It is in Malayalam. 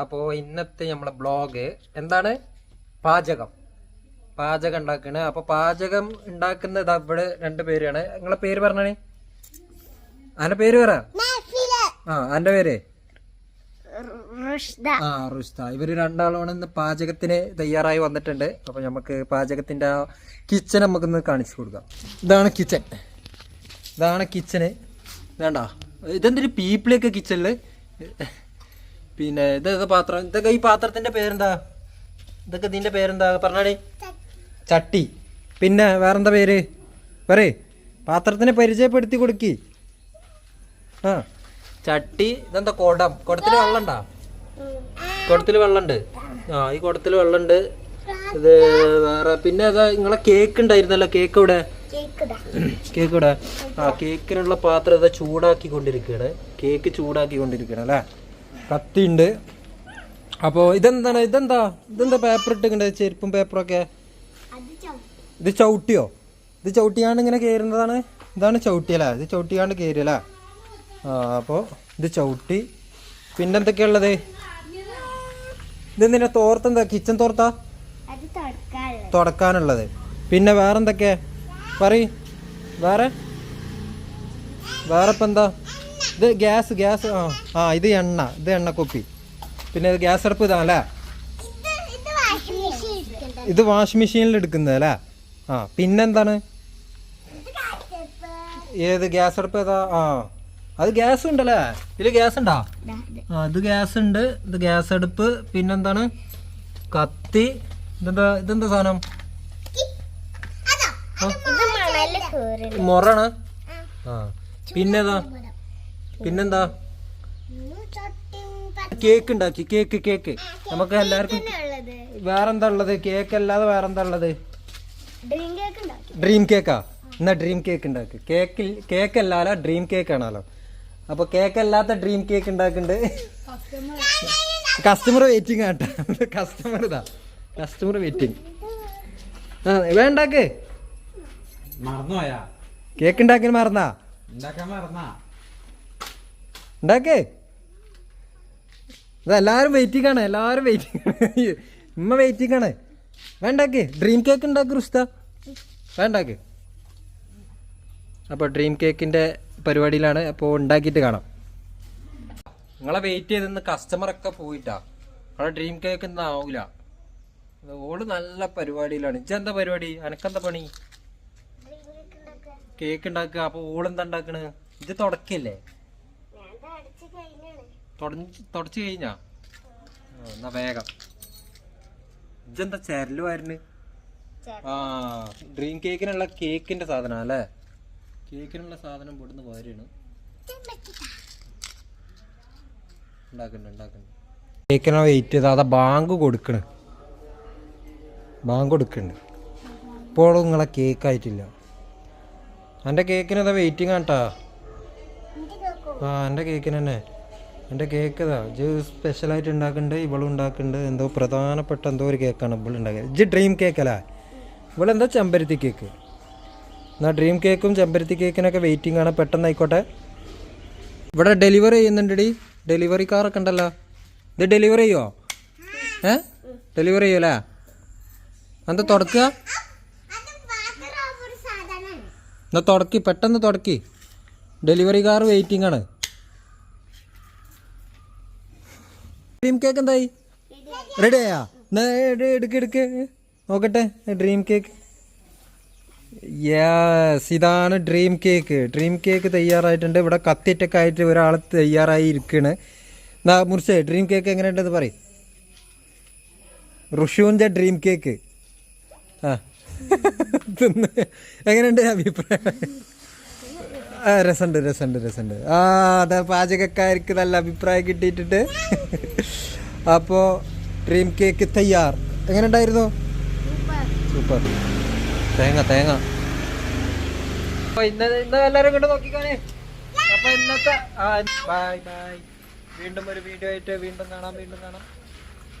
അപ്പോൾ ഇന്നത്തെ നമ്മളെ ബ്ലോഗ് എന്താണ്? പാചകം. പാചകം ഉണ്ടാക്കണ്. അപ്പൊ പാചകം ഉണ്ടാക്കുന്നത് അവിടെ രണ്ട് പേരാണ്. നിങ്ങളെ പേര് പറഞ്ഞേ അന്റെ പേര് പറ? ആ അന്റെ പേര്? ആ റുഷ്ത ഇവർ രണ്ടാളാണ് ഇന്ന് പാചകത്തിന് തയ്യാറായി വന്നിട്ടുണ്ട്. അപ്പൊ നമുക്ക് പാചകത്തിന്റെ ആ കിച്ചൺ നമുക്കൊന്ന് കാണിച്ചു കൊടുക്കാം. ഇതാണ് കിച്ചൺ. ഇതാണ് കിച്ചണ്. വേണ്ട. ഇതെന്തൊരു പീപ്പിളിയൊക്കെ കിച്ചണിൽ? പിന്നെ ഇതൊക്കെ ഇത് പാത്രം ഇതൊക്കെ ഈ പാത്രത്തിന്റെ പേരെന്താ? ഇതൊക്കെ ഇതിന്റെ പേരെന്താ? പറഞ്ഞാടി. ചട്ടി. പിന്നെ വേറെന്താ പേര്? പറയേ. പാത്രത്തിനെ പരിചയപ്പെടുത്തി കൊടുക്കി. ആ. ചട്ടി ഇതെന്താ കുടം? കുടത്തിൽ വെള്ളണ്ടാ കുടത്തിൽ വെള്ളണ്ട് ആ ഈ കുടത്തിൽ വെള്ളണ്ട് ഇത് വേറെ പിന്നെ അതാ നിങ്ങളെ കേക്ക് ഉണ്ടായിരുന്നല്ലോ. കേക്ക് ഇവിടെ കേക്ക് ഇവിടെ ആ കേക്കിനുള്ള പാത്രം ഇതാ ചൂടാക്കി കൊണ്ടിരിക്കുകയാണ് കേക്ക് ചൂടാക്കി കൊണ്ടിരിക്കണല്ലേ കത്തി അപ്പോ അപ്പോൾ ഇതെന്താണ് ഇതെന്താ ഇതെന്താ പേപ്പർ ഇട്ടിട്ടുണ്ട് ചെരുപ്പും പേപ്പറൊക്കെ ഇത് ചവിട്ടിയോ? ഇത് ചവിട്ടിയാണ്ട് ഇങ്ങനെ കയറുന്നതാണ് ഇതാണ് ചവിട്ടിയല്ലേ ഇത് ചവിട്ടിയാണ്ട് കയറിയല്ലേ ആ അപ്പോൾ ഇത് ചവിട്ടി. പിന്നെ പിന്നെന്തൊക്കെയുള്ളത് ഇതെന്തിനാ തോർത്തെന്താ കിച്ചൺ തോർത്താ? തുടക്കാനുള്ളത്. തുടക്കാനുള്ളത്. പിന്നെ വേറെന്തൊക്കെയാ പറ വേറെ? വേറെ ഇപ്പം എന്താ? ഇത് ഗ്യാസ് ഗ്യാസ് ആ ആ ഇത് എണ്ണ ഇത് എണ്ണക്കുപ്പി. പിന്നെ ഇത് ഗ്യാസ് അടുപ്പ് ഇതാണല്ലേ ഇത് വാഷ് മെഷീനിൽ എടുക്കുന്നത് അല്ലേ? ആ പിന്നെന്താണ്? ഏത് ഗ്യാസ് അടുപ്പ് ഏതാ? ആ അത് ഗ്യാസ് ഉണ്ടല്ലേ ഇതിൽ ഗ്യാസ് ഉണ്ടോ? ആ ഇത് ഗ്യാസ് ഉണ്ട് ഇത് ഗ്യാസ് അടുപ്പ് പിന്നെന്താണ്? കത്തി ഇതെന്താ ഇതെന്താ സാധനം? മൊറാണ് ആ പിന്നെതാ? പിന്നെന്താ? കേക്ക് ഉണ്ടാക്കി കേക്ക് കേക്ക് നമുക്ക് എല്ലാവർക്കും വേറെന്താ ഉള്ളത്? കേക്ക് അല്ലാതെ വേറെന്താ ഉള്ളത്? ഡ്രീം കേക്ക് ഡ്രീം കേക്കാ എന്നാ ഡ്രീം കേക്ക് ഉണ്ടാക്കി. കേക്ക് കേക്ക് അല്ലാല ഡ്രീം കേക്ക് ആണല്ലോ. അപ്പൊ കേക്ക് അല്ലാത്ത ഡ്രീം കേക്ക് ഉണ്ടാക്കുന്നുണ്ട് കസ്റ്റമർ വെയിറ്റിംഗ് ആട്ടോ കസ്റ്റമർ ഇതാ. കസ്റ്റമർ വെയിറ്റിംഗ് ആ വേണ്ടാക്ക് മറന്നുപോയാ. കേക്ക് ഉണ്ടാക്കി മറന്നാ? ഉണ്ടാക്കാൻ മറന്നാ. ഉണ്ടാക്കേ. ഇതെല്ലാരും വെയിറ്റിംഗ് ആണ് എല്ലാവരും വെയിറ്റിംഗ് ഉമ്മ വെയിറ്റിംഗ് ആണ് വേണ്ടാക്കേ ഡ്രീം കേക്ക് ഉണ്ടാക്കി റുസ്ത. വേണ്ടാക്കേ അപ്പോൾ ഡ്രീം കേക്കിന്റെ പരിപാടിയിലാണ് അപ്പോൾ ഉണ്ടാക്കിയിട്ട് കാണാം. നിങ്ങളെ വെയിറ്റ് ചെയ്തെന്ന് കസ്റ്റമറൊക്കെ പോയിട്ടാ. നിങ്ങളെ ഡ്രീം കേക്ക് ഒന്നും ആവില്ല ഓൾ നല്ല പരിപാടിയിലാണ്. ഇജെന്താ പരിപാടി? അനക്കെന്താ പണി? കേക്ക് ഉണ്ടാക്കുക. അപ്പോൾ ഓളെന്താ ഉണ്ടാക്കണ്? ഇത് തുടക്കല്ലേ? തുടച്ച് കഴിഞ്ഞാ? എന്നാ വേഗം. ഇതെന്താ ചരലുമായിരുന്നു ആ ഡ്രീം കേക്കിനുള്ള കേക്കിന്റെ സാധനം അല്ലേ? കേക്കിനുള്ള സാധനം ഇവിടുന്ന് പോരാണ് കേക്കിനാ വെയിറ്റ് ചെയ്ത് അതാ ബാങ്ക് കൊടുക്കണ്. ബാങ്ക് കൊടുക്കണ്ട്. ഇപ്പോഴും നിങ്ങളെ കേക്ക് ആയിട്ടില്ല. എന്റെ കേക്കിന് അതാ വെയിറ്റിംഗ് ആട്ടാ ആ എന്റെ കേക്കിന് തന്നെ. എന്റെ കേക്ക് ഇതാ. ഇജ് സ്പെഷ്യലായിട്ട് ഉണ്ടാക്കുന്നുണ്ട് ഇവളും ഉണ്ടാക്കുന്നുണ്ട് എന്തോ പ്രധാനപ്പെട്ട എന്തോ ഒരു കേക്കാണ് ഇവൾ ഉണ്ടാക്കിയത് ഇജ് ഡ്രീം കേക്കല്ലേ ഇവളെന്താ ചെമ്പരത്തി കേക്ക് എന്നാ ഡ്രീം കേക്കും ചെമ്പരത്തി കേക്കിനൊക്കെ വെയിറ്റിംഗ് ആണ്. പെട്ടെന്ന് ആയിക്കോട്ടെ. ഇവിടെ ഡെലിവറി ചെയ്യുന്നുണ്ടടി. ഡെലിവറി കാറൊക്കെ ഉണ്ടല്ലോ. ഇത് ഡെലിവറി ചെയ്യുമോ ഏ? ഡെലിവറി ചെയ്യുമല്ലേ എന്താ തുടക്കുക എന്നാ തുടക്കി. പെട്ടെന്ന് തുടക്കി. ഡെലിവറി കാർ വെയിറ്റിംഗ് ആണ്. ഡ്രീം കേക്ക് എന്തായി? റെഡി ആയാ? എന്നാ എട് എടുക്ക് എടുക്ക്. നോക്കട്ടെ ഡ്രീം കേക്ക് യെസ് ഇതാണ് ഡ്രീം കേക്ക് ഡ്രീം കേക്ക് തയ്യാറായിട്ടുണ്ട്. ഇവിടെ കത്തിറ്റൊക്കെ ആയിട്ട് ഒരാൾ തയ്യാറായി ഇരിക്കണ്. എന്നാ മുറിച്ചേ ഡ്രീം കേക്ക് എങ്ങനെയുണ്ടെന്ന് പറ ഋഷുവിന്റെ ഡ്രീം കേക്ക് ആ. തിന്ന് എങ്ങനെയുണ്ട് അഭിപ്രായം? രസമുണ്ട് രസമുണ്ട് രസമുണ്ട് ആ അതെ പാചകക്കാർക്ക് നല്ല അഭിപ്രായം കിട്ടിയിട്ടുണ്ട്. അപ്പോൾ ഡ്രീം കേക്ക് തയ്യാർ. എങ്ങനെ ഉണ്ടായിരുന്നു സൂപ്പർ തേങ്ങ തേങ്ങ. അപ്പൊ ഇന്ന ഇന്ന് എല്ലാവരും കണ്ട് നോക്കിക്കാനേ അപ്പൊ ഇന്നത്തെ ബൈ ബൈ വീണ്ടും ഒരു വീഡിയോ ആയിട്ട് വീണ്ടും കാണാം വീണ്ടും കാണാം.